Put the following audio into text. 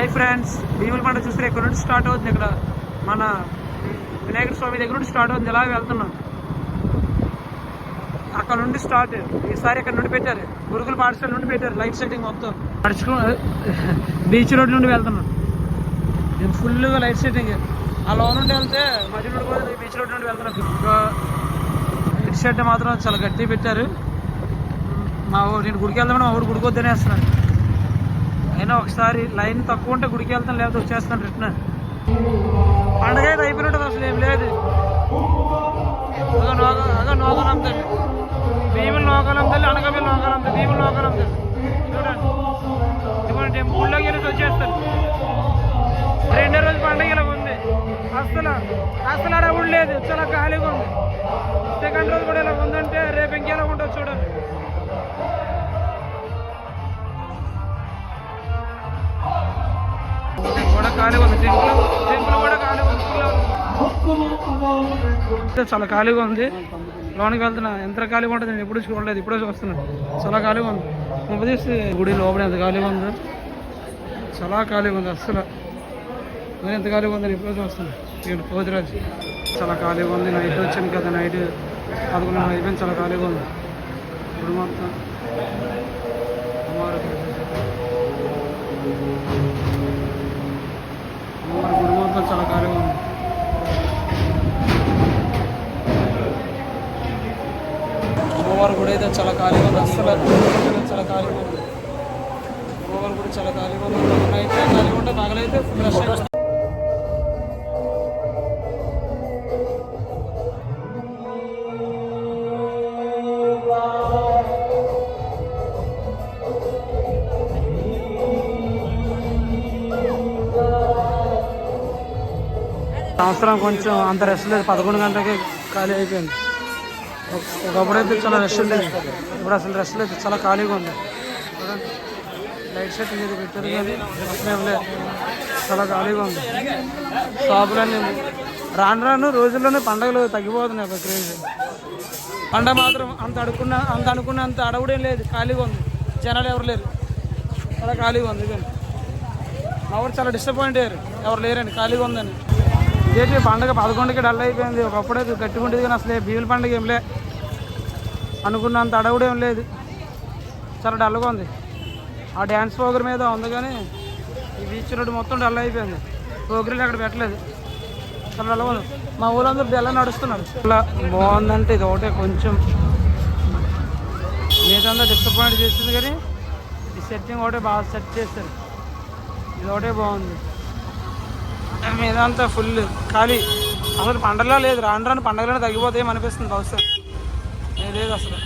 Hi friends భీముల పండుగ చూస్తే ఇక్కడ నుండి స్టార్ట్ అవుతుంది. ఇక్కడ మన వినాయక స్వామి దగ్గర నుండి స్టార్ట్ అవుతుంది. ఇలా వెళ్తున్నాం. అక్కడ నుండి స్టార్ట్ ఈసారి ఇక్కడ నుండి పెట్టారు. గురుకుల పాఠశాల నుండి పెట్టారు. లైట్ సెట్టింగ్ మొత్తం. నడుచుకు బీచ్ రోడ్ నుండి వెళ్తున్నాం. నేను ఫుల్గా లైట్ సెట్టింగ్. ఆ లో నుండి వెళ్తే మధ్య నుండి కూడా బీచ్ రోడ్ నుండి వెళ్తున్నాం. లైట్ సెట్ మాత్రం చాలా గట్టిగా పెట్టారు. మా ఊరు నేను గుడికి వెళ్దామని మా ఊరు గుడికి వద్దనేస్తున్నాను. అయినా ఒకసారి లైన్ తక్కువ ఉంటే గుడికి వెళ్తాను లేకపోతే వచ్చేస్తాను రిటర్న్. పండగ అయితే అయిపోయినట్టు అసలు ఏం లేదు. అదో నోక అదో నోగలం తల్లి. భీములు నోగలం తల్లి అనగబెల్లి నోగలం తల్లి భీములు నోగలం తల్లి. చూడండి. ఇదిగోండి టెంపుల్లోకి వెళ్ళి వచ్చేస్తాను. రెండో రోజు పండగ ఇలా ఉంది. అసలు అసలు ఆడ లేదు. చాలా ఖాళీగా ఉంది. సెకండ్ రోజు కూడా ఇలా ఉంది. ఖాళీగా ఉంది. టెంపుల్ టెంపుల్ కూడా ఖాళీగా ఉంది. చాలా ఖాళీగా ఉంది. లోనికి వెళ్తున్నా ఎంత ఖాళీగా ఉంటుంది నేను ఎప్పుడు చూడలేదు. ఇప్పుడే చూస్తున్నాను. చాలా ఖాళీగా ఉంది. ఉపదేశి గుడి లోపల ఎంత ఖాళీగా ఉంది. చాలా ఖాళీగా ఉంది అస్సలు. నేను ఎంత ఖాళీగా ఉంది నేను ఎప్పుడో చూస్తున్నాను. నేను పోతురాజు. చాలా ఖాళీగా ఉంది. నైట్ వచ్చాను కదా నైట్ పదకొండు అయిపోయింది. చాలా ఖాళీగా ఉంది. ఇప్పుడు మాత్రం అమ్మవారి చాలా ఖాళీగా ఉంది అమ్మవారి గుడి అయితే చాలా ఖాళీగా ఉంది. అస్సలు చాలా ఖాళీగా ఉంది. అమ్మవారి గుడి చాలా ఖాళీగా ఉంది. నైట్ ఖాళీగా ఉంటే పగలైతే ఫ్రెష్ సంవత్సరం కొంచెం అంత రెస్ట్ లేదు. పదకొండు గంటలకి ఖాళీ అయిపోయింది. ఒక- ఒకప్పుడైతే చాలా రెస్ట్ లేదు ఇప్పుడు అసలు రెస్ట్ లేదు. చాలా ఖాళీగా ఉంది. లైట్ సెట్ మీద పెట్టారు కానీ లేదు. చాలా ఖాళీగా ఉంది. షాపులన్నీ రాను రాను రోజుల్లోనే పండగలు తగ్గిపోతున్నాయి ఒక క్రేజ్ పండగ మాత్రం అంత అడుక్కున్న అంత అనుకున్న అంత అడవుడేం లేదు. ఖాళీగా ఉంది. జనాలు ఎవరు లేరు. చాలా ఖాళీగా ఉంది. కానీ మా ఊరు చాలా డిసప్పాయింట్ అయ్యారు. ఎవరు లేరండి ఖాళీగా ఉందని. ఇదేంటి పండగ పదకొండుకి డల్ అయిపోయింది. ఒకప్పుడే గట్టిగా ఉండేది కానీ అసలు భీముల పండుగ ఏం లే. అనుకున్నంత అడవుడు ఏం లేదు. చాలా డల్గా ఉంది. ఆ డ్యాన్స్ ప్రోగ్రామ్ మీద ఉంది కానీ ఈ బీచ్ రోడ్డు మొత్తం డల్ అయిపోయింది. ప్రోగ్రామ్ అక్కడ పెట్టలేదు. చాలా డల్గా ఉంది. మా ఊళ్ళందరూ డల్ నడుస్తున్నారు. ఇట్లా బాగుందంటే ఇది ఒకటే కొంచెం. మీదంతా డిసప్పాయింట్ చేసింది కానీ ఈ సెట్టింగ్ ఒకటే బాగా సెట్ చేస్తారు ఇది ఒకటే బాగుంది. మీదంతా ఫుల్ ఖాళీ అసలు పండగలా లేదు రాను రాను పండగలోనే తగ్గిపోతాయి అనిపిస్తుంది బహుశా? లేదు అసలు.